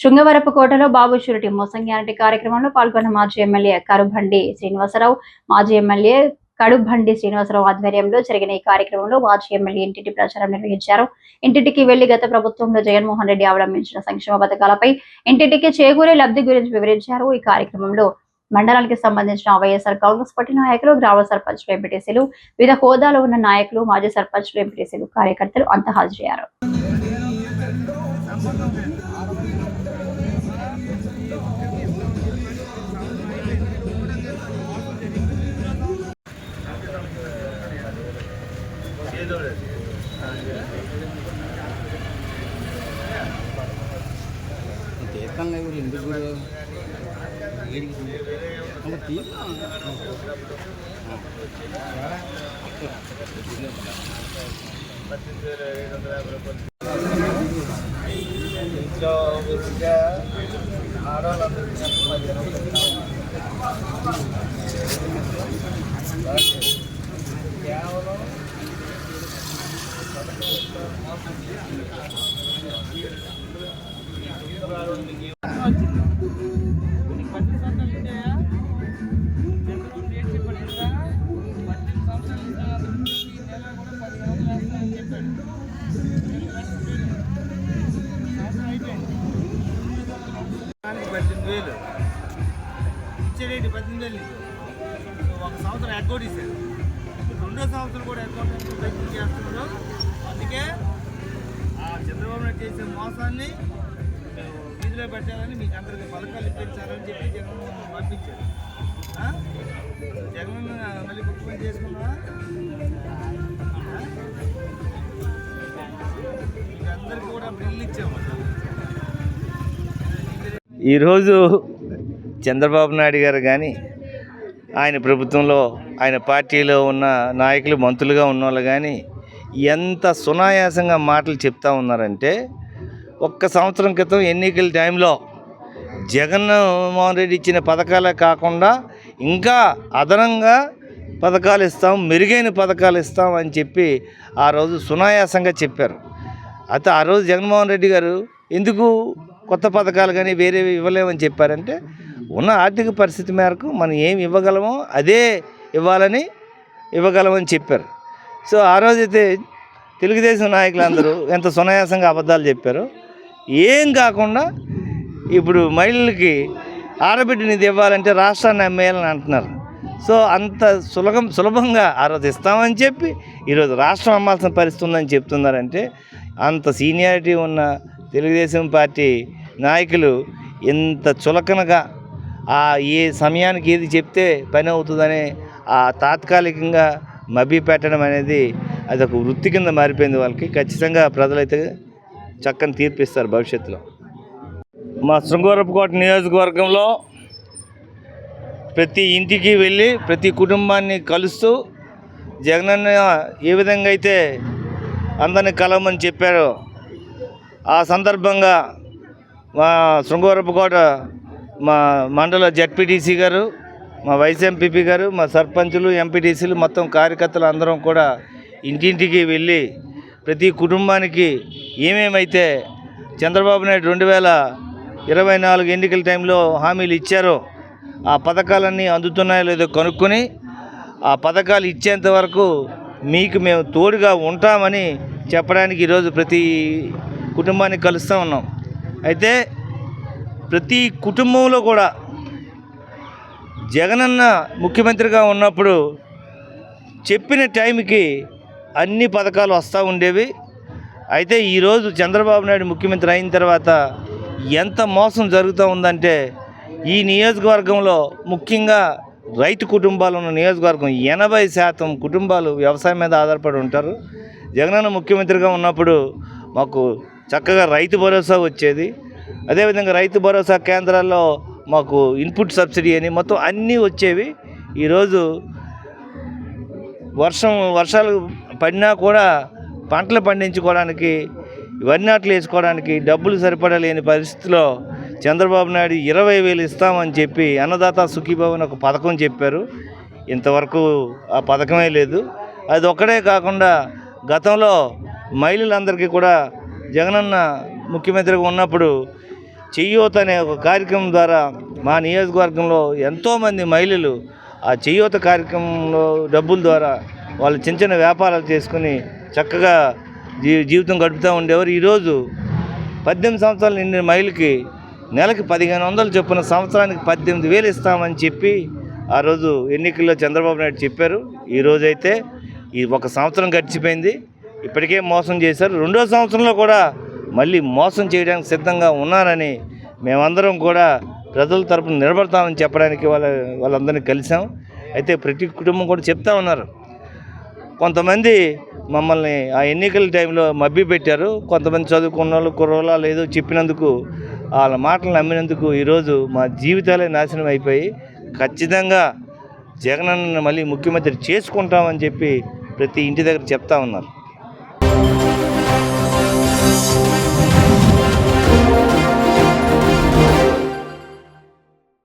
శృంగవరపుకోటలో బాబు surety మోసం guarantee కార్యక్రమంలో పాల్గొన్న మాజీ ఎమ్మెల్యే కరుబండి శ్రీనివాసరావు మాజీ ఎమ్మెల్యే కడుబండి శ్రీనివాసరావు ఆధ్వర్యంలో జరిగిన ఈ కార్యక్రమంలో మాజీ ఎమ్మెల్యే ఇంటింటి ప్రచారం నిర్వహించారు. ఇంటింటికి వెళ్ళి గత ప్రభుత్వంలో జగన్మోహన్ రెడ్డి అవలంబించిన సంక్షేమ పథకాలపై ఇంటింటికి చేకూరే లబ్ధి గురించి వివరించారు. ఈ కార్యక్రమంలో మండలానికి సంబంధించిన వైఎస్ఆర్ కాంగ్రెస్ పార్టీ నాయకులు గ్రామ సర్పంచులు ఎంపీటీసీలు వివిధ హోదాలో ఉన్న నాయకులు మాజీ సర్పంచులు ఎంపీటీసీలు కార్యకర్తలు అంతా హాజరయ్యారు. తీర్థంలో కూడా ఎందుకు గురు తీర్థం ఇంట్లో విద్య ఆడవాళ్ళందరికీ కేవలం పద్దెనిమిది వేలు. ఇచ్చేడేటి పద్దెనిమిది వేలు నీకు. ఒక సంవత్సరం అకౌంట్ ఇచ్చారు రెండో సంవత్సరం కూడా అకౌంట్ ప్రయత్నం చేస్తున్నారు అందుకే ఆ చంద్రబాబు నాయుడు చేసే మోసాన్ని వీధిలో పెట్టాలని మీకు అందరికి పథకాలు ఇప్పించాలని చెప్పి జగన్ పంపించారు జగన్ మళ్ళీ ముఖ్యమంత్రి చేసుకున్నావా ఆ? మీకు అందరికీ కూడా బిల్లు ఇచ్చాము ఈరోజు చంద్రబాబు నాయుడు గారు కానీ ఆయన ప్రభుత్వంలో ఆయన పార్టీలో ఉన్న నాయకులు మంత్రులుగా ఉన్నవాళ్ళు కానీ ఎంత సునాయాసంగా మాటలు చెప్తా ఉన్నారంటే ఒక్క సంవత్సరం క్రితం ఎన్నికల టైంలో జగన్మోహన్ రెడ్డి ఇచ్చిన పథకాలే కాకుండా ఇంకా అదనంగా పథకాలు ఇస్తాం మెరుగైన పథకాలు ఇస్తాం అని చెప్పి ఆ రోజు సునాయాసంగా చెప్పారు. అయితే ఆ రోజు జగన్మోహన్ రెడ్డి గారు ఎందుకు కొత్త పథకాలు కానీ వేరేవి ఇవ్వలేమని చెప్పారంటే ఉన్న ఆర్థిక పరిస్థితి మేరకు మనం ఏం ఇవ్వగలమో అదే ఇవ్వాలని ఇవ్వగలమని చెప్పారు. సో ఆ రోజైతే తెలుగుదేశం నాయకులందరూ ఎంత సునాయాసంగా అబద్ధాలు చెప్పారు. ఏం కాకుండా ఇప్పుడు మహిళలకి ఆడబిడ్డని ఇవ్వాలంటే రాష్ట్రాన్ని అమ్మేయాలని అంటున్నారు. సో అంత సులభం సులభంగా ఆ రోజు ఇస్తామని చెప్పి ఈరోజు రాష్ట్రం అమ్మాల్సిన పరిస్థితి ఉందని చెప్తున్నారంటే అంత సీనియారిటీ ఉన్న తెలుగుదేశం పార్టీ నాయకులు ఇంత చులకనగా ఆ ఏ సమయానికి ఏది చెప్తే పని అవుతుందని ఆ తాత్కాలికంగా మభ్య పెట్టడం అనేది అది ఒక వృత్తి కింద మారిపోయింది వాళ్ళకి. ఖచ్చితంగా ప్రజలైతే చక్కని తీర్పిస్తారు భవిష్యత్తులో. మా శృంగవరపుకోట నియోజకవర్గంలో ప్రతి ఇంటికి వెళ్ళి ప్రతి కుటుంబాన్ని కలుస్తూ జగనన్న ఏ విధంగా అయితే అందరిని కలవమని చెప్పారో ఆ సందర్భంగా మా శృంగవరపుకోట మా మండల జడ్పీటీసీ గారు మా వైస్ ఎంపీపీ గారు మా సర్పంచులు ఎంపీటీసీలు మొత్తం కార్యకర్తలు అందరం కూడా ఇంటింటికి వెళ్ళి ప్రతి కుటుంబానికి ఏమేమైతే చంద్రబాబు నాయుడు రెండు వేల ఇరవై నాలుగు ఎన్నికల టైంలో హామీలు ఇచ్చారో ఆ పథకాలన్నీ అందుతున్నాయో లేదో కనుక్కొని ఆ పథకాలు ఇచ్చేంత వరకు మీకు మేము తోడుగా ఉంటామని చెప్పడానికి ఈరోజు ప్రతి కుటుంబాన్ని కలుస్తూ ఉన్నాం. అయితే ప్రతి కుటుంబంలో కూడా జగనన్న ముఖ్యమంత్రిగా ఉన్నప్పుడు చెప్పిన టైంకి అన్ని పథకాలు వస్తూ ఉండేవి. అయితే ఈరోజు చంద్రబాబు నాయుడు ముఖ్యమంత్రి అయిన తర్వాత ఎంత మోసం జరుగుతూ ఉందంటే ఈ నియోజకవర్గంలో ముఖ్యంగా రైతు కుటుంబాలు ఉన్న నియోజకవర్గం ఎనభై శాతం కుటుంబాలు వ్యవసాయం మీద ఆధారపడి ఉంటారు. జగనన్న ముఖ్యమంత్రిగా ఉన్నప్పుడు మాకు చక్కగా రైతు భరోసా వచ్చేది. అదేవిధంగా రైతు భరోసా కేంద్రాల్లో మాకు ఇన్పుట్ సబ్సిడీ అని మొత్తం అన్నీ వచ్చేవి. ఈరోజు వర్షం వర్షాలు పడినా కూడా పంటలు పండించుకోవడానికి ఇవన్నీ నాట్లు వేసుకోవడానికి డబ్బులు సరిపడా లేని పరిస్థితిలో చంద్రబాబు నాయుడు ఇరవై వేలు ఇస్తామని చెప్పి అన్నదాత సుఖీభవన్ ఒక పథకం చెప్పారు. ఇంతవరకు ఆ పథకమే లేదు. అది ఒక్కడే కాకుండా గతంలో మహిళలందరికీ కూడా జగనన్న ముఖ్యమంత్రిగా ఉన్నప్పుడు చెయ్యూత అనే ఒక కార్యక్రమం ద్వారా మా నియోజకవర్గంలో ఎంతోమంది మహిళలు ఆ చెయ్యూత కార్యక్రమంలో డబ్బుల ద్వారా వాళ్ళు చిన్న చిన్న వ్యాపారాలు చేసుకుని చక్కగా జీ జీవితం గడుపుతూ ఉండేవారు. ఈరోజు పద్దెనిమిది సంవత్సరాలు నిండిన మహిళకి నెలకి పదిహేను వందలు చొప్పున సంవత్సరానికి పద్దెనిమిది వేలు ఇస్తామని చెప్పి ఆ రోజు ఎన్నికల్లో చంద్రబాబు నాయుడు చెప్పారు. ఈ రోజైతే ఈ ఒక సంవత్సరం గడిచిపోయింది. ఇప్పటికే మోసం చేశారు. రెండో సంవత్సరంలో కూడా మళ్ళీ మోసం చేయడానికి సిద్ధంగా ఉన్నారని మేమందరం కూడా ప్రజల తరపున నిలబడతామని చెప్పడానికి వాళ్ళ వాళ్ళందరినీ కలిసాం అయితే ప్రతి కుటుంబం కూడా చెప్తా ఉన్నారు. కొంతమంది మమ్మల్ని ఆ ఎన్నికల టైంలో మబ్బి పెట్టారు. కొంతమంది చదువుకున్న వాళ్ళు కుర్రోలా లేదో చెప్పినందుకు వాళ్ళ మాటలు నమ్మినందుకు ఈరోజు మా జీవితాలే నాశనం అయిపోయి ఖచ్చితంగా జగనన్న మళ్ళీ ముఖ్యమంత్రి చేసుకుంటామని చెప్పి ప్రతి ఇంటి దగ్గర చెప్తా ఉన్నారు.